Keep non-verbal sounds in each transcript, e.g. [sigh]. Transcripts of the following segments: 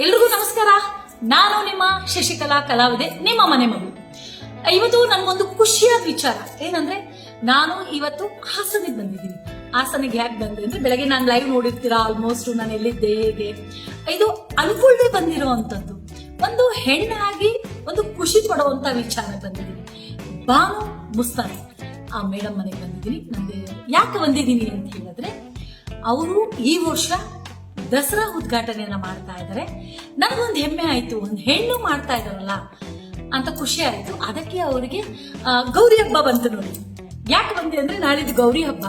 ಎಲ್ರಿಗೂ ನಮಸ್ಕಾರ. ನಾನು ನಿಮ್ಮ ಶಶಿಕಲಾ ಕಲಾವಿದೆ, ನಿಮ್ಮ ಮನೆ ಮಗು. ಇವತ್ತು ನನ್ಗೊಂದು ಖುಷಿಯಾದ ವಿಚಾರ. ಏನಂದ್ರೆ, ನಾನು ಇವತ್ತು ಹಾಸನಿಗೆ ಬಂದಿದ್ದೀನಿ. ಹಾಸನಿಗೆ ಯಾಕೆ ಬಂದೆ ಅಂದ್ರೆ, ಬೆಳಗ್ಗೆ ನಾನು ಲೈವ್ ನೋಡಿರ್ತೀರಾ ಆಲ್ಮೋಸ್ಟ್ ನಾನು ಎಲ್ಲಿದ್ದೆ ಹೇಗೆ? ಇದು ಅನ್ಕೊಳ್ಳದೆ ಬಂದಿರುವಂತದ್ದು ಒಂದು ಹೆಣ್ಣಾಗಿ ಒಂದು ಖುಷಿ ಪಡುವಂತ ವಿಚಾರ ಬಂದಿದ್ದೀನಿ. ಬಾನು ಮುಸ್ತಾನ್. ಆ ಮೇಡಮ್ ಮನೆಗೆ ಬಂದಿದ್ದೀನಿ. ನಂಗೆ ಯಾಕೆ ಬಂದಿದ್ದೀನಿ ಅಂತ ಹೇಳಿದ್ರೆ, ಅವರು ಈ ವರ್ಷ ದಸರಾ ಉದ್ಘಾಟನೆಯನ್ನ ಮಾಡ್ತಾ ಇದ್ದಾರೆ. ನನಗೊಂದು ಹೆಮ್ಮೆ ಆಯ್ತು, ಒಂದು ಹೆಣ್ಣು ಮಾಡ್ತಾ ಇದಾರಲ್ಲ ಅಂತ ಖುಷಿ ಆಯ್ತು. ಅದಕ್ಕೆ ಅವರಿಗೆ ಗೌರಿ ಹಬ್ಬ ಬಂತು ನೋಡಿ. ಯಾಕೆ ಬಂದೆ ಅಂದ್ರೆ ನಾಳಿದ್ದು ಗೌರಿ ಹಬ್ಬ.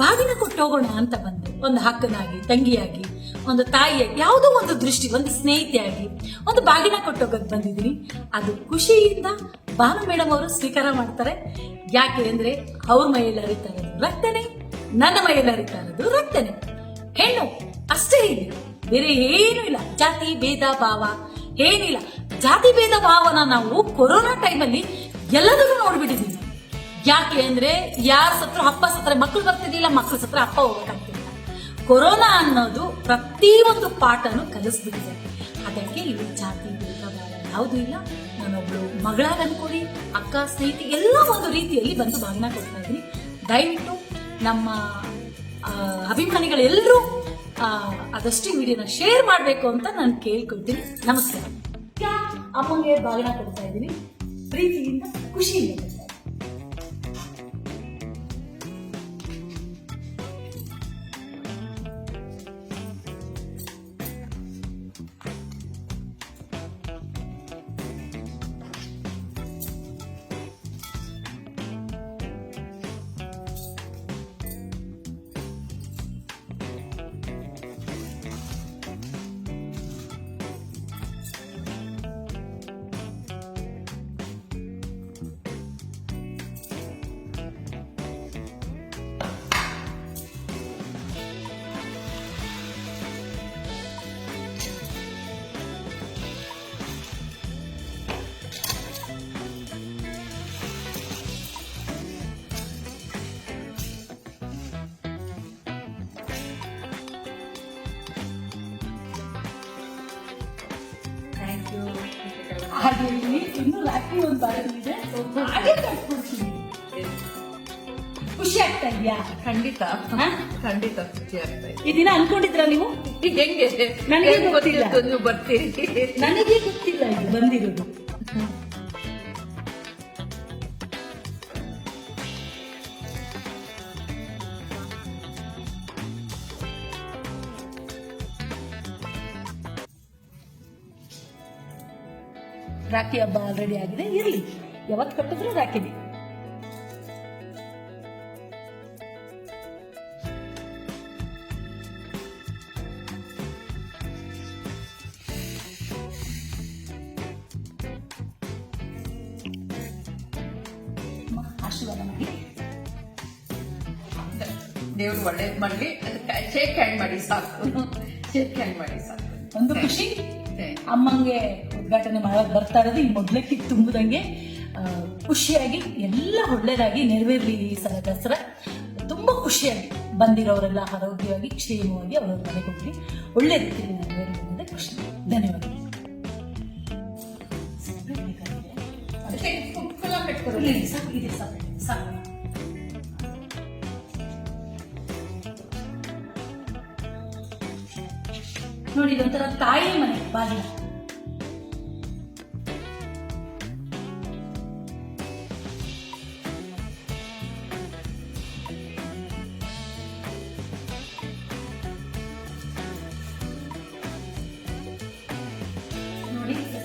ಬಾಗಿನ ಕೊಟ್ಟು ಹೋಗೋಣ ಅಂತ ಬಂದೆ. ಒಂದು ಹಕ್ಕನಾಗಿ, ತಂಗಿಯಾಗಿ, ಒಂದು ತಾಯಿಯಾಗಿ, ಯಾವುದೋ ಒಂದು ದೃಷ್ಟಿ, ಒಂದು ಸ್ನೇಹಿತೆಯಾಗಿ, ಒಂದು ಬಾಗಿನ ಕೊಟ್ಟೋಗಕ್ ಬಂದಿದ್ದೀನಿ. ಅದು ಖುಷಿಯಿಂದ ಭಾನು ಮೇಡಮ್ ಅವರು ಸ್ವೀಕಾರ ಮಾಡ್ತಾರೆ. ಯಾಕೆ ಅಂದ್ರೆ ಅವ್ರ ಮೈಯಲ್ಲಿ ಹರಿತಾ ಇರೋದು ರಕ್ತನೇ, ನನ್ನ ಮೈಯಲ್ಲಿ ಹರಿತಾ ಇರೋದು ರಕ್ತನೇ. ಹೆಣ್ಣು ಅಷ್ಟೇ ಇದೆ ಬೇರೆ ಏನೂ ಇಲ್ಲ. ಜಾತಿ, ಭೇದ, ಭಾವ ಏನಿಲ್ಲ ಜಾತಿ, ಭೇದ, ಭಾವನ ನಾವು ಕೊರೋನಾ ಟೈಮಲ್ಲಿ ಎಲ್ಲದನ್ನು ನೋಡ್ಬಿಟ್ಟಿದ್ದೀವಿ ಯಾಕೆ ಅಂದ್ರೆ ಯಾರ ಸತ್ರ ಅಪ್ಪ ಸತ್ರ ಮಕ್ಕಳು ಬರ್ತಿರ್ಲಿಲ್ಲ ಮಕ್ಕಳ ಸತ್ರ ಅಪ್ಪ ಹೋಗಕ್ಕಾಗ್ತಿಲ್ಲ ಕೊರೋನಾ ಅನ್ನೋದು ಪ್ರತಿಯೊಂದು ಪಾಠನು ಕಲಿಸ್ಬಿಟ್ಟಿದೆ. ಅದಕ್ಕೆ ಇಲ್ಲಿ ಜಾತಿ, ಭೇದ, ಭಾವ ಯಾವುದೂ ಇಲ್ಲ. ನಾನೊಬ್ಳು ಮಗಳಾಗ ಅನ್ಕೊಳ್ಳಿ, ಅಕ್ಕ, ಸ್ನೇಹಿತೆ ಎಲ್ಲ ಒಂದು ರೀತಿಯಲ್ಲಿ ಬಂದು ಭಾಗನ ಕೊಡ್ತಾ ಇದ್ದೀನಿ. ದಯವಿಟ್ಟು ನಮ್ಮ ಅಭಿಮಾನಿಗಳೆಲ್ಲರೂ ಆದಷ್ಟು ವಿಡಿಯೋನ ಶೇರ್ ಮಾಡಬೇಕು ಅಂತ ನಾನು ಕೇಳ್ಕೊಳ್ತೀನಿ. ನಮಸ್ಕಾರ. ಅಮ್ಮಂಗೆ ಬಾಗಿನ ಕೊಡ್ತಾ ಇದ್ದೀನಿ. ಪ್ರೀತಿಯಿಂದ ಖುಷಿಯಿಂದ. ರಾತ್ರಿ ಒಂದು ಬರಲಿದೆ ಹಾಗೆ ಕಟ್ಕೊಡ್ತೀನಿ. ಖುಷಿ ಆಗ್ತಾ ಇದೆಯಾ? ಖಂಡಿತ. ಹಾ? ಖಂಡಿತ ಖುಷಿ ಆಗ್ತಾ ಇದೆ. ಈ ದಿನ ಅನ್ಕೊಂಡಿದ್ರ ನೀವು? ಹೆಂಗೆ? ನನಗೆ ಗೊತ್ತಿಲ್ಲ. ನೀವು ಬರ್ತೀರಿ. ನನಗೆ ಗೊತ್ತಿಲ್ಲ ಇದು ಬಂದಿರೋದು. ರಾಖಿ ಹಬ್ಬ ಆಲ್ರೆಡಿ ಆಗಿದೆ. ಇರ್ಲಿ. ಯಾವತ್ತು ಕಟ್ಟಿದ್ರು ರಾಖಿನೇ ಅಮ್ಮ, ಆಶೀರ್ವಾದ ಮಾಡಿ. ದೇವ್ರು ಒಳ್ಳೇದ್ ಮಾಡ್ಲಿ. ಶೇಕ್ ಹ್ಯಾಂಡ್ ಮಾಡಿ ಸಾಕು. [laughs] ಶೇಕ್ ಹ್ಯಾಂಡ್ ಮಾಡಿ ಸಾಕು. ಒಂದು ಖುಷಿ. ಅಮ್ಮಂಗೆ ಉದ್ಘಾಟನೆ ಮಾಡೋಕೆ ಬರ್ತಾ ಇರೋದು. ಈ ಮೊದ್ಲಕ್ಕೆ ತುಂಬದಂಗೆ ಖುಷಿಯಾಗಿ ಎಲ್ಲ ಒಳ್ಳೆಯದಾಗಿ ನೆರವೇರಲಿ ಈ ಸಲ ದಸರಾ. ತುಂಬ ಖುಷಿಯಾಗಿ ಬಂದಿರೋರೆಲ್ಲ ಆರೋಗ್ಯವಾಗಿ ಕ್ಷೇಮವಾಗಿ ಅವರ ಮನೆಗೆ ಹೋಗ್ಲಿ. ಒಳ್ಳೆ ರೀತಿಯಲ್ಲಿ ನೆರವೇರಲಿ ಅನ್ನೋದೇ ಖುಷಿ. ಧನ್ಯವಾದ ಅದಕ್ಕೆ ಫುಲ್ ಕಟ್ಕೊಡು ಇಲ್ಲ, ಇಲ್ಲ, ಸಾಕು, ಇದೆ ಸಾಕು, ಸಾಕು. ನೋಡಿ ಇದೊಂಥರ ತಾಯಿ ಮನೆ ಬಾಗಿಲ.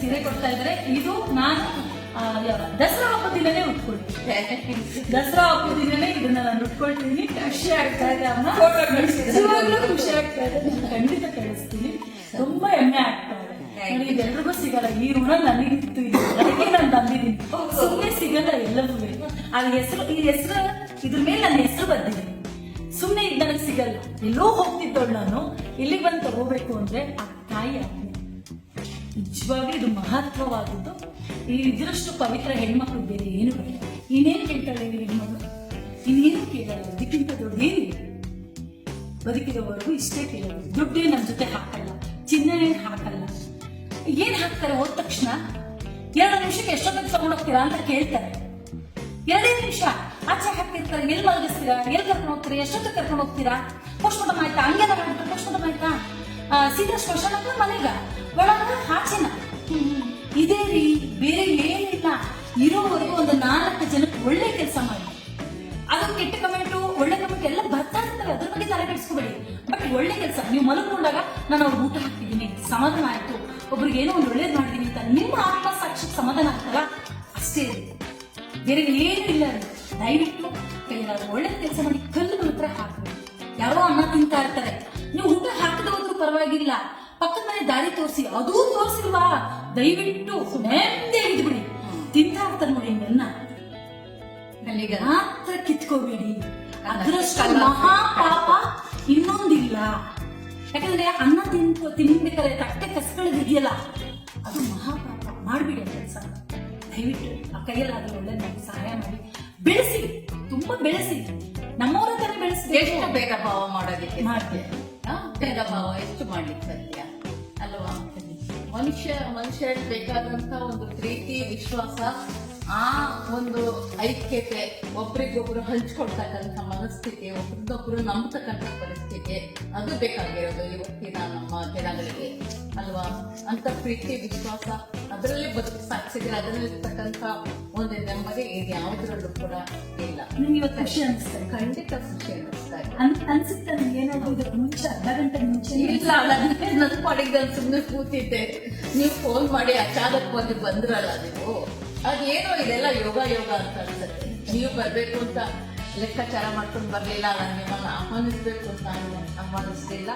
ಸೀರೆ ಕೊಡ್ತಾ ಇದ್ರೆ ಇದು ನಾನು ದಸರಾ ಹಬ್ಬದ ದಿನನೇ ಉಟ್ಕೊಳ್ತೀನಿ. ದಸರಾ ಹಬ್ಬದ ದಿನನೇ ಇದನ್ನ ನಾನು ಉಟ್ಕೊಳ್ತೀನಿ. ಖುಷಿ ಆಗ್ತಾ ಇದೆ ಅಮ್ಮ. ಖುಷಿ ಆಗ್ತಾ ಇದೆ. ಖಂಡಿತ ಕಳಿಸ್ತೀನಿ. ತುಂಬಾ ಹೆಮ್ಮೆ ಆಗ್ತಾ ಇದೆ. ಇದೆಲ್ರಿಗೂ ಸಿಗಲ್ಲ. ಈ ಋಣ ನನಗಿತ್ತು ಇದು ಅದಕ್ಕೆ ನಾನು ಬಂದಿದ್ದೀನಿ ಸುಮ್ಮನೆ ಸಿಗಲ್ಲ ಎಲ್ಲವೂ. ಅದ್ರ ಹೆಸರು, ಈ ಹೆಸರು, ಇದ್ರ ಮೇಲೆ ನನ್ನ ಹೆಸರು ಬಂದಿದೆ ಸುಮ್ಮನೆ ಇದು ನನಗೆ ಸಿಗಲ್ಲ. ಎಲ್ಲೋ ಹೋಗ್ತಿದ್ದವಳು ನಾನು. ಇಲ್ಲಿಗೆ ಬಂದು ತಗೋಬೇಕು ಅಂದ್ರೆ ಆ ತಾಯಿ ಆಜ್ಞೆ ನಿಜವಾಗ್ಲೂ ಇದು ಮಹತ್ವವಾದದ್ದು? ಇದರಷ್ಟು ಪವಿತ್ರ ಹೆಣ್ಮಕ್ಳು ಬೇರೆ ಏನು ಬರಲ್ಲ ಇನ್ನೇನು ಕೇಳ್ತಾಳೆ ಈ ಹೆಣ್ಮಕ್ಳು? ಇನ್ನೇನು ಕೇಳಲ್ಲ? ಅದಕ್ಕಿಂತ ದೊಡ್ಡೇನು ಬದುಕಿರೋವರೆಗೂ ಇಷ್ಟೇ ಕೇಳೋದು. ದುಡ್ಡೇ ನಮ್ಮ ಜೊತೆ ಹಾಕಲ್ಲ. ಚಿನ್ನ ಏನ್ ಹಾಕಲ್ಲ. ಏನು ಹಾಕ್ತಾರೆ ಹೋದ ತಕ್ಷಣ? ಎರಡು ನಿಮಿಷಕ್ಕೆ ಎಷ್ಟೊತ್ತಿಗೆ ತಗೊಂಡೋಗ್ತೀರಾ ಅಂತ ಕೇಳ್ತಾರೆ. ಎರಡೇ ನಿಮಿಷ ಆಚೆ ಹಾಕಿರ್ತಾರೆ. ಎಲ್ಲಿ ಮಲಗಿಸ್ತೀರಾ? ಎಲ್ಲಿ ಕರ್ಕೊಂಡು ಹೋಗ್ತೀರಾ? ಎಷ್ಟೊತ್ತಿಗೆ ಕರ್ಕೊಂಡು ಹೋಗ್ತೀರಾ? ಪೋಸ್ಟ್ಮಾರ್ಟಮ್ ಆಯ್ತಾ? ಹಂಗೆ ಮಾಡ್ತಾರೆ ಪೋಸ್ಟ್ಮಾರ್ಟಮ್ ಆಯ್ತಾ? ಆ, ಸೀದಾ ಸ್ಮಶಾನಕ್ಕ ಮನೆಗ. ಒಳಗ ಆಚೆನ ಇದೇ ರೀ, ಬೇರೆ ಏನಿಲ್ಲ. ಇರೋವರೆಗೂ ಒಂದು ನಾಲ್ಕು ಜನಕ್ಕೆ ಒಳ್ಳೆ ಕೆಲಸ ಮಾಡಿ. ಅದು ಕೆಟ್ಟ ಕಮೆಂಟು, ಒಳ್ಳೆ ಕಮೆಂಟ್ ಎಲ್ಲ ಬರ್ತಾ ಇರ್ತವೆ ಅದ್ರ ಬಗ್ಗೆ ತಲೆ ಕೆಡಿಸ್ಕೋಬೇಡಿ. ಬಟ್ ಒಳ್ಳೆ ಕೆಲಸ. ನೀವು ಮಲಕೊಂಡಾಗ ನಾನು ಅವ್ರು ಊಟ ಹಾಕ್ತಿದ್ದೀನಿ. ಸಮಾಧಾನ ಆಯ್ತು. ಒಬ್ರಿಗೆ ಏನೋ ಒಂದು ಒಳ್ಳೇದು ಮಾಡಿದೀನಿ ಅಂತ ನಿಮ್ಮ ಆತ್ಮ ಸಾಕ್ಷಿಗೆ ಸಮಾಧಾನ ಆಗ್ತಲ್ಲ? ಅಷ್ಟೇ ಬೇರೆ ಏನೂ ಇಲ್ಲ. ದಯವಿಟ್ಟು ಒಳ್ಳೆ ಕೆಲಸ ಮಾಡಿ ಕಲ್ಲು ಮಾತ್ರ ಹಾಕಬೇಡಿ. ಯಾರೋ ಅನ್ನ ತಿಂತಾ ಇರ್ತಾರೆ. ಪರವಾಗಿಲ್ಲ ಪಕ್ಕದ ಮನೆ ದಾರಿ ತೋರಿಸಿ ಅದೂ ತೋರಿಸಿಲ್ವಾ? ದಯವಿಟ್ಟು ನೆಮ್ಮದಿ ಬಿಡಿ ತಿಂತಾ ಇರ್ತಾರೆ ನೋಡಿ ನನ್ನ. ಅಲ್ಲಿಗೆ ಮಾತ್ರ ಕಿತ್ಕೋಬೇಡಿ. ಅದರಷ್ಟು ಮಹಾ ಪಾಪ ಇನ್ನೊಂದಿಲ್ಲ. ಯಾಕಂದ್ರೆ ಅನ್ನ ತಿನ್ಕೋ ತಿನ್ಬೇಕಾದ್ರೆ ತಟ್ಟೆ ಕಸ್ಕೊಳ್ಳೋದಿದೆಯಲ್ಲ ಅದು ಮಹಾಪಾಪ. ಮಾಡ್ಬಿಡಿ ಆ ಕೆಲಸ. ದಯವಿಟ್ಟು ಆ ಕೈಯಲ್ಲಾದ್ರೂ ಒಳ್ಳೆ ನಮ್ಗೆ ಸಹಾಯ ಮಾಡಿ. ಬೆಳೆಸಿ ತುಂಬಾ ಬೆಳೆಸಿ. ನಮ್ಮವರ ತರ ಬೆಳೆಸಿ ಎಷ್ಟು ಬೇಗ ಭಾವ ಮಾಡೋದಕ್ಕೆ? ಮಾಡ್ತೀವಿ. ಆ, ಭೇದ ಭಾವ ಎಷ್ಟು ಮಾಡ್ಲಿಕ್ಕೆ ಸಾಧ್ಯ ಅಲ್ವಾ? ಮನುಷ್ಯ ಮನುಷ್ಯ ಬೇಕಾದಂತ ಒಂದು ಪ್ರೀತಿ ವಿಶ್ವಾಸ ಆ ಒಂದು ಐಕ್ಯತೆ ಒಬ್ರಿಗೊಬ್ರು ಹಂಚ್ಕೊಳ್ತಕ್ಕಂಥ ಮನಸ್ಥಿತಿ ಒಬ್ರಿಗೊಬ್ರು ನಂಬತಕ್ಕಂಥ ಪರಿಸ್ಥಿತಿ ಅದು ಬೇಕಾಗಿರೋದು ಇವತ್ತಿನ ನಮ್ಮ ಜನಗಳಿಗೆ ಅಲ್ವಾ? ಅಂತ ಪ್ರೀತಿ ವಿಶ್ವಾಸ ಅದರಲ್ಲಿ ಬದುಕು ಸಾಕ್ಸಿದ್ರೆ ಅದರಲ್ಲಿರ್ತಕ್ಕಂಥ ಒಂದು ನೆಮ್ಮದಿ ಇದು ಯಾವುದರಲ್ಲೂ ಕೂಡ ಇಲ್ಲ. ನಂಗೆ ಇವತ್ತು ಖುಷಿ ಅನಿಸ್ತದೆ ಖಂಡಿತ ಖುಷಿ ಅನ್ನಿಸ್ತಾ ಇದೆ ಅನ್- ಅನ್ಸುತ್ತೆ ನಂಗೆ ಏನಾದ್ರು ಮುಂಚೆ ಅರ್ಧ ಗಂಟೆ ಮುಂಚೆ? ಇಲ್ಲ ನನ್ನ ಪಾಡಿಗೆ ನಾನು ಸುಮ್ಮನೆ ಕೂತಿದ್ದೆ. ನೀವು ಫೋನ್ ಮಾಡಿ ಅಚಾನಕ್ ಬಂದು ಬಂದ್ರಲ್ಲ ನೀವು. ಅದೇನೋ ಇದೆಲ್ಲ ಯೋಗ ಯೋಗ ಅಂತ ಅನ್ಸುತ್ತೆ. ನೀವು ಬರಬೇಕು ಅಂತ ಲೆಕ್ಕಾಚಾರ ಮಾಡ್ಕೊಂಡು ಬರಲಿಲ್ಲ ನಾನು ನಿಮ್ಮನ್ನು ಆಹ್ವಾನಿಸ್ಬೇಕು ಅಂತ ನಾನು ಆಹ್ವಾನಿಸ್ಲಿಲ್ಲ.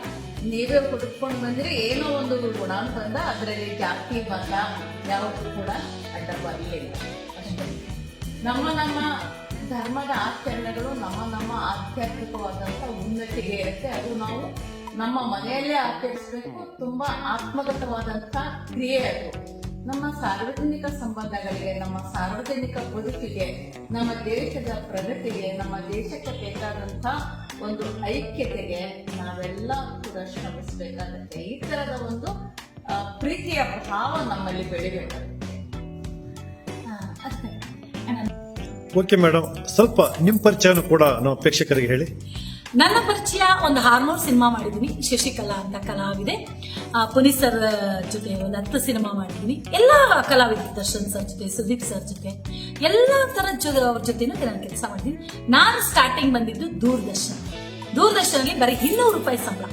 ನೀವೇ ಹುಡುಕ್ಕೊಂಡು ಬಂದರೆ, ಏನೋ ಒಂದು ಗುಣ ಬಂದ ಅದರಲ್ಲಿ ಜಾತಿ ಬಂದ ಯಾವುದು ಕೂಡ ಅಡ್ಡ ಬರಲಿಲ್ಲ ಅಷ್ಟೇ. ನಮ್ಮ ನಮ್ಮ ಧರ್ಮದ ಆಚರಣೆಗಳು ನಮ್ಮ ನಮ್ಮ ಆಧ್ಯಾತ್ಮಿಕವಾದಂತ ಉನ್ನತಿಗೆ ಇರುತ್ತೆ. ಅದು ನಾವು ನಮ್ಮ ಮನೆಯಲ್ಲೇ ಆಚರಿಸಬೇಕು. ತುಂಬಾ ಆತ್ಮಗತವಾದಂತ ಕ್ರಿಯೆ ಅದು. ನಮ್ಮ ಸಾರ್ವಜನಿಕ ಸಂಬಂಧಗಳಿಗೆ ನಮ್ಮ ಸಾರ್ವಜನಿಕ ಬದುಕಿಗೆ ನಮ್ಮ ದೇಶದ ಪ್ರಗತಿಗೆ ನಮ್ಮ ದೇಶಕ್ಕೆ ಬೇಕಾದಂತಹ ಒಂದು ಐಕ್ಯತೆಗೆ ನಾವೆಲ್ಲ ಕೂಡ ಶ್ರಮಿಸಬೇಕಾಗುತ್ತೆ. ಈ ತರದ ಒಂದು ಪ್ರೀತಿಯ ಭಾವ ನಮ್ಮಲ್ಲಿ ಬೆಳಿಬೇಕಾಗುತ್ತೆ ಓಕೆ ಮೇಡಮ್ ಸ್ವಲ್ಪ ನಿಮ್ಮ ಪರಿಚಯನೂ ಕೂಡ ನಾವು ಪ್ರೇಕ್ಷಕರಿಗೆ ಹೇಳಿ. ನನ್ನ ಪರಿಚಯ ಒಂದು ಹಾರ್ಮೋನ್ ಸಿನಿಮಾ ಮಾಡಿದ್ದೀನಿ ಶಶಿಕಲಾ ಅಂತ ಕಲಾವಿದೆ. ಪುನೀತ್ ಸರ್ ಜೊತೆ ಒಂದು ಹತ್ತು ಸಿನಿಮಾ ಮಾಡಿದ್ದೀನಿ ಎಲ್ಲ ಕಲಾವಿದ ದರ್ಶನ್ ಸರ್ ಜೊತೆ, ಸುದೀಪ್ ಸರ್ ಜೊತೆ, ಎಲ್ಲ ತರ ಅವ್ರ ಜೊತೆನೂ ನಾನು ಕೆಲಸ ಮಾಡಿದ್ದೀನಿ ನಾನು ಸ್ಟಾರ್ಟಿಂಗ್ ಬಂದಿದ್ದು ದೂರದರ್ಶನ. ದೂರದರ್ಶನಲ್ಲಿ ಬರೀ ಇನ್ನೂರು ರೂಪಾಯಿ ಸಂಬಳ.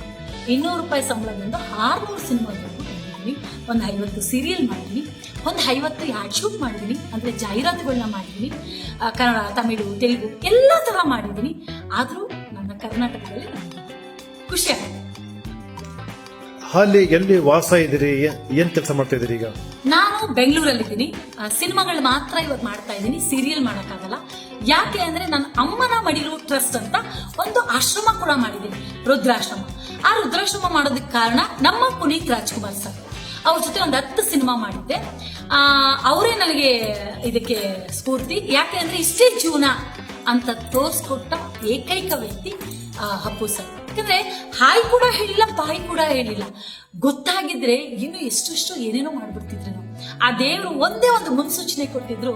ಇನ್ನೂರು ರೂಪಾಯಿ ಸಂಬಳದಿಂದ ಆರ್ನೂರು ಮಾಡಿದ್ದೀನಿ ಒಂದು ಐವತ್ತು ಸೀರಿಯಲ್ ಮಾಡಿದ್ದೀನಿ ಒಂದು ಐವತ್ತು ಯಾಡ್ ಶೂಟ್ ಮಾಡಿದ್ದೀನಿ ಅಂದರೆ ಜಾಹೀರಾತುಗಳನ್ನ ಮಾಡಿದ್ದೀನಿ ಕನ್ನಡ ತಮಿಳು ತೆಲುಗು ಎಲ್ಲ ಥರ ಮಾಡಿದ್ದೀನಿ ಆದರೂ ನನ್ನ ಕರ್ನಾಟಕದಲ್ಲಿ ಖುಷಿ ಆಗುತ್ತೆ ಅಲ್ಲಿ ಎಲ್ಲಿ ವಾಸ ಇದ್ದೀರಿ? ಏನ್ ಕೆಲಸ ಮಾಡ್ತಾ ಇದ್ದೀರಿ ಈಗ? ನಾನು ಬೆಂಗಳೂರಲ್ಲಿದ್ದೀನಿ. ಸಿನಿಮಾಗಳು ಮಾತ್ರ ಇವತ್ತು ಮಾಡ್ತಾ ಇದ್ದೀನಿ. ಸೀರಿಯಲ್ ಮಾಡೋಕ್ಕಾಗಲ್ಲ. ಯಾಕೆ ಅಂದ್ರೆ ನನ್ನ ಅಮ್ಮನ ಮಡಿಲು ಟ್ರಸ್ಟ್ ಅಂತ ಒಂದು ಆಶ್ರಮ ಕೂಡ ಮಾಡಿದ್ದೀನಿ. ರುದ್ರಾಶ್ರಮ. ಆ ರುದ್ರಾಶ್ರಮ ಮಾಡೋದಕ್ಕೆ ಕಾರಣ ನಮ್ಮ ಪುನೀತ್ ರಾಜ್ಕುಮಾರ್ ಸರ್. ಅವ್ರ ಜೊತೆ ಒಂದು ಹತ್ತು ಸಿನಿಮಾ ಮಾಡಿದ್ದೆ. ಆ, ಅವರೇ ನನಗೆ ಇದಕ್ಕೆ ಸ್ಫೂರ್ತಿ. ಯಾಕೆ ಅಂದ್ರೆ ಇಷ್ಟೇ ಜೀವನ ಅಂತ ತೋರಿಸ್ಕೊಟ್ಟ ಏಕೈಕ ವ್ಯಕ್ತಿ ಹಪ್ಪು ಸರ್. ಯಾಕಂದ್ರೆ ಹಾಯ್ ಕೂಡ ಹೇಳಿಲ್ಲ ಬಾಯಿ ಕೂಡ ಹೇಳಿಲ್ಲ. ಗೊತ್ತಾಗಿದ್ರೆ ಇನ್ನು ಎಷ್ಟೆಷ್ಟು ಏನೇನೋ ಮಾಡ್ಬಿಡ್ತಿದ್ರು ನಾವು ಆ ದೇವರು ಒಂದೇ ಒಂದು ಮುನ್ಸೂಚನೆ ಕೊಟ್ಟಿದ್ರು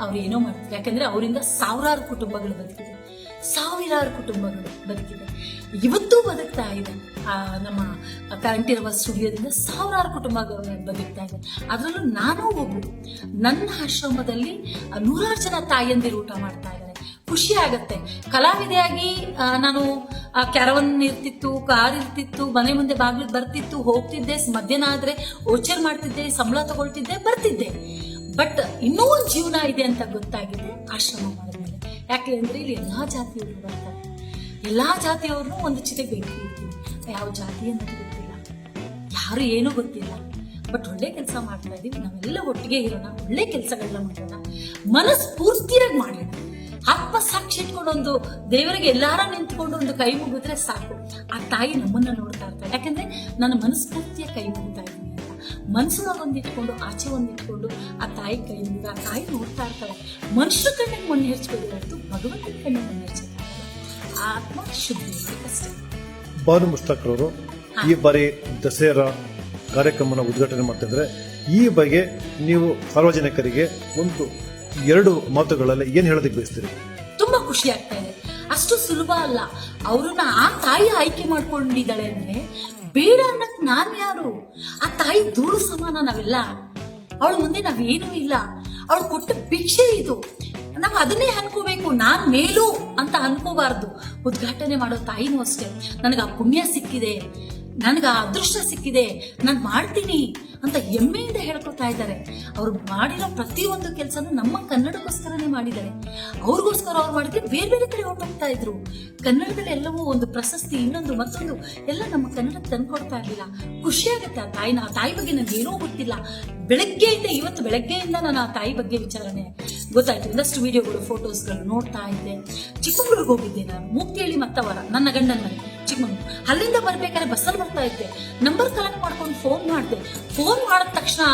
ಅವ್ರು ಏನೋ ಮಾಡ್ತಿದ್ರು. ಯಾಕಂದ್ರೆ ಅವರಿಂದ ಸಾವಿರಾರು ಕುಟುಂಬಗಳು ಬದುಕಿದೆ ಸಾವಿರಾರು ಕುಟುಂಬಗಳು ಬದುಕಿದೆ. ಇವತ್ತೂ ಬದುಕ್ತಾ ಇದೆ. ಆ, ನಮ್ಮ ಕರೆಂಟ್ ಇರುವ ಸ್ಟುಡಿಯೋದಿಂದ ಸಾವಿರಾರು ಕುಟುಂಬಗಳು ಬದುಕ್ತಾ ಇದೆ. ಅದರಲ್ಲೂ ನಾನು ಒಬ್ಬರು ನನ್ನ ಆಶ್ರಮದಲ್ಲಿ ನೂರಾರು ಜನ ತಾಯಂದಿರು ಊಟ ಮಾಡ್ತಾ ಇದ್ದಾರೆ. ಖುಷಿ ಆಗತ್ತೆ. ಕಲಾವಿದೆಯಾಗಿ ನಾನು ಕ್ಯಾರವನ್ ಇರ್ತಿತ್ತು ಕಾರ್ ಇರ್ತಿತ್ತು ಮನೆ ಮುಂದೆ ಬಾಗಿಲು ಬರ್ತಿತ್ತು ಹೋಗ್ತಿದ್ದೆ ಮಧ್ಯಾಹ್ನ ಆದ್ರೆ ಓಚರ್ ಮಾಡ್ತಿದ್ದೆ ಸಂಬಳ ತಗೊಳ್ತಿದ್ದೆ ಬರ್ತಿದ್ದೆ. ಬಟ್ ಇನ್ನೂ ಒಂದು ಜೀವನ ಇದೆ ಅಂತ ಗೊತ್ತಾಗಿದೆ ಆಶ್ರಮ ಮಾಡಿದ್ಮೇಲೆ ಯಾಕೆ ಅಂದ್ರೆ ಇಲ್ಲಿ ಎಲ್ಲಾ ಜಾತಿಯವರು ಬರ್ತಾರೆ. ಎಲ್ಲಾ ಜಾತಿಯವ್ರನ್ನೂ ಒಂದು ಚಿತೆಗೆ ಬೇಕು ಯಾವ ಜಾತಿ ಅನ್ನೋದು ಗೊತ್ತಿಲ್ಲ. ಯಾರು ಏನೂ ಗೊತ್ತಿಲ್ಲ. ಬಟ್ ಒಳ್ಳೆ ಕೆಲಸ ಮಾಡ್ತಾ ಇದೀವಿ. ನಾವೆಲ್ಲ ಒಟ್ಟಿಗೆ ಇರೋಣ. ಒಳ್ಳೆ ಕೆಲಸಗಳನ್ನ ಮಾಡೋಣ. ಮನಸ್ಫೂರ್ತಿಯಾಗಿ ಮಾಡೋಣ. ಆತ್ಮ ಸಾಕ್ಷಿ ಇಟ್ಕೊಂಡು ಒಂದು ದೇವರಿಗೆ ಎಲ್ಲಾರ ನಿಂತ್ಕೊಂಡು ಒಂದು ಕೈ ಮುಗಿದ್ರೆ ಸಾಕು. ಆ ತಾಯಿ ನಮ್ಮನ್ನ ನೋಡ್ತಾ ಇರ್ತಾಳೆ. ಯಾಕಂದ್ರೆ ನನ್ನ ಮನಸ್ಫೂರ್ತಿಯ ಕೈ ಮುಗಿತಾ ಇದ್ದೀನಿ ಒಂದಿಟ್ಕೊಂಡು ಆಚೆ ಒಂದಿಟ್ಕೊಂಡು ಆ ತಾಯಿ ಕೈಯಿಂದ ಆ ತಾಯಿ ನೋಡ್ತಾ ಇರ್ತಾಳೆ. ಮನುಷ್ಯರ ಕಣ್ಣಿಗೆ ಮಣ್ಣು ಹೆರ್ಚ್ಬೇಕು ಹೊರತು ಭಗವಂತನ ಕಣ್ಣಿಗೆ ಮಣ್ಣು ಹೆರ್ಚಕ್ಕಾಗಲ್ಲ ಆತ್ಮ ಶುದ್ಧಿ ಅಷ್ಟೇ. ಬಾನು ಮುಷ್ತಾಕ್ರವರು ಈ ಬಾರಿ ದಸರಾ ಕಾರ್ಯಕ್ರಮನ ಉದ್ಘಾಟನೆ ಮಾಡ್ತಿದ್ರೆ ಈ ಬಗ್ಗೆ ನೀವು ಸಾರ್ವಜನಿಕರಿಗೆ ಒಂದು ಎರಡು ಮಾತುಗಳಲ್ಲಿ ಏನು ಹೇಳೋದಕ್ಕೆ ಬಯಸ್ತೀರಿ? ತುಂಬಾ ಖುಷಿ ಆಗ್ತಾ ಇದೆ. ಅಷ್ಟು ಸುಲಭ ಅಲ್ಲ. ಅವ್ರನ್ನ ಆ ತಾಯಿ ಆಯ್ಕೆ ಮಾಡ್ಕೊಂಡಿದ್ದಾಳೆ ಅಂದ್ರೆ ಬೇಡ ಅನ್ನಕ್ ನಾನ್ ಯಾರು? ಆ ತಾಯಿ ಧೂಳು ಸಮಾನ ನಾವೆಲ್ಲ. ಅವಳ ಮುಂದೆ ನಾವೇನೂ ಇಲ್ಲ. ಅವಳು ಕೊಟ್ಟ ಭಿಕ್ಷೆ ಇದು. ನಾವು ಅದನ್ನೇ ಅನ್ಕೋಬೇಕು. ನಾನ್ ಮೇಲು ಅಂತ ಅನ್ಕೋಬಾರ್ದು. ಉದ್ಘಾಟನೆ ಮಾಡೋ ತಾಯಿನೂ ಅಷ್ಟೇ. ನನಗೆ ಆ ಪುಣ್ಯ ಸಿಕ್ಕಿದೆ. ನನಗೆ ಅದೃಷ್ಟ ಸಿಕ್ಕಿದೆ, ನಾನು ಮಾಡ್ತೀನಿ ಅಂತ ಹೆಮ್ಮೆಯಿಂದ ಹೇಳ್ಕೊಳ್ತಾ ಇದ್ದಾರೆ. ಅವ್ರು ಮಾಡಿರೋ ಪ್ರತಿಯೊಂದು ಕೆಲಸನೂ ನಮ್ಮ ಕನ್ನಡಕ್ಕೋಸ್ಕರನೇ ಮಾಡಿದ್ದಾರೆ. ಅವ್ರಿಗೋಸ್ಕರ ಅವ್ರು ಮಾಡಿದ್ರೆ ಬೇರೆ ಬೇರೆ ಕಡೆ ಹೊರಟೋಗ್ತಾ ಇದ್ರು. ಕನ್ನಡದಲ್ಲಿ ಎಲ್ಲವೂ ಒಂದು ಪ್ರಶಸ್ತಿ, ಇನ್ನೊಂದು ಮತ್ತೊಂದು, ಎಲ್ಲ ನಮ್ಮ ಕನ್ನಡಕ್ಕೆ ತಂದ್ಕೊಡ್ತಾ ಇರಲಿಲ್ಲ. ಖುಷಿ ಆಗುತ್ತೆ ಆ ತಾಯಿನ, ಆ ತಾಯಿ ಬಗ್ಗೆ ನನಗೆ ಏನೂ ಗೊತ್ತಿಲ್ಲ. ಬೆಳಗ್ಗೆಯಿಂದ ಇವತ್ತು ಬೆಳಗ್ಗೆಯಿಂದ ನಾನು ಆ ತಾಯಿ ಬಗ್ಗೆ ವಿಚಾರಣೆ. ಗೊತ್ತಾಯ್ತು ಒಂದಷ್ಟು ವಿಡಿಯೋಗಳು ಫೋಟೋಸ್ಗಳು ನೋಡ್ತಾ ಇದ್ದೆ. ಚಿಕ್ಕಮಗಳೂರಿಗೆ ಹೋಗಿದ್ದೆ ನಾನು. ಮೂಕ್ತಿಹಳ್ಳಿ ಮತ್ತವರ, ನನ್ನ ಗಂಡನ ಚಿಕ್ಕಮಗಳೂರು ಅಲ್ಲಿಂದ ಬರ್ಬೇಕಾದ್ರೆ ಬಸ್ಸಲ್ಲಿ ಬರ್ತಾ ಇದ್ದೆ. ನಂಬರ್ ಕಲೆಕ್ಟ್ ಮಾಡ್ಕೊಂಡು ಫೋನ್ ಮಾಡಿದೆ. ಫೋನ್ ಮಾಡಿದ ತಕ್ಷಣ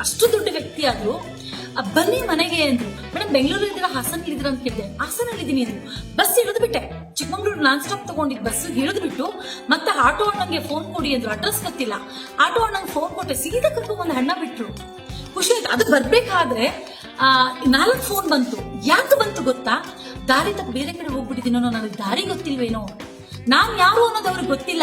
ಅಷ್ಟು ದೊಡ್ಡ ವ್ಯಕ್ತಿ ಆದ್ರು ಬನ್ನಿ ಮನೆಗೆ ಅಂದ್ರು. ಮೇಡಮ್ ಬೆಂಗಳೂರು ಇದ್ದೀರಾ ಹಾಸನ್ ಇದ್ದೀರಾ ಅಂತ ಕೇಳಿದೆ. ಹಾಸನಲ್ಲಿ ಇದ್ದೀನಿ ಅಂದ್ರು. ಬಸ್ ಇಳಿದು ಬಿಟ್ಟೆ. ಚಿಕ್ಕಮಗಳೂರು ನಾನ್ ಸ್ಟಾಪ್ ತಗೊಂಡಿದ್ದು ಬಸ್ ಇಳಿದು ಬಿಟ್ಟು ಮತ್ತೆ ಆಟೋ ಅಣ್ಣಂಗೆ ಫೋನ್ ಕೊಡಿ ಅಂದ್ರು. ಅಡ್ರೆಸ್ ಗೊತ್ತಿಲ್ಲ. ಆಟೋ ಅಣ್ಣಂಗೆ ಫೋನ್ ಕೊಟ್ಟೆ. ಸೀದಾ ಕರ್ಕೊಂಡು ಒಂದು ಹಣ್ಣ ಬಿಟ್ರು. ಖುಷಿ ಆಯ್ತು. ಅದು ಬರ್ಬೇಕಾದ್ರೆ, ಆ ನಾಲ್ಕು ಫೋನ್ ಬಂತು. ಯಾಕೆ ಬಂತು ಗೊತ್ತಾ? ದಾರಿ ತಕ್ಕ ಬೇರೆ ಕಡೆ ಹೋಗ್ಬಿಟ್ಟಿದ್ದೀನೋ ನನಗೆ ದಾರಿ ಗೊತ್ತಿಲ್ವೇನೋ? ನಾನ್ ಯಾರು ಅನ್ನೋದು ಅವ್ರಿಗೆ ಗೊತ್ತಿಲ್ಲ.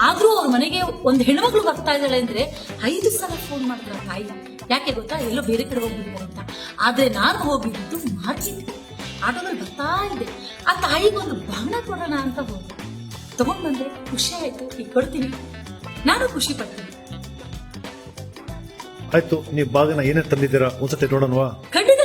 ಆದ್ರೂ ಅವ್ರ ಮನೆಗೆ ಒಂದು ಹೆಣ್ಮಗಳು ಬರ್ತಾ ಇದ್ದಾಳೆ ಅಂದ್ರೆ ಐದು ಸಲ ಫೋನ್ ಮಾಡಿದ್ರ ತಾಯಿ ಯಾಕೆ ಗೊತ್ತಾ? ಎಲ್ಲೋ ಬೇರೆ ಕಡೆ ಹೋಗ್ಬಿಟ್ಟಿದ್ದಾರೆ ಅಂತ. ಆದ್ರೆ ನಾನು ಹೋಗಿದ್ದು ಮಾರ್ಕೆಟ್ಗೆ. ಆಟೋದಲ್ಲಿ ಬರ್ತಾ ಇದೆ ಆ ತಾಯಿಗೆ ಒಂದು ಬಾಣ ಕೊಡೋಣ ಅಂತ ಹೋದೆ. ತಗೊಂಡ್ಬಂದ್ರೆ ಖುಷಿ ಆಯ್ತು. ಈಗ ಕೊಡ್ತೀನಿ. ನಾನು ಖುಷಿ ಪಡ್ತೀನಿ. ಆಯ್ತು ನೀವು ಭಾಗನ ಏನೇ ತಂದಿದ್ದೀರಾ? ಒಂದ್ಸತಿ ನೋಡೋಣ. ಖಂಡಿತ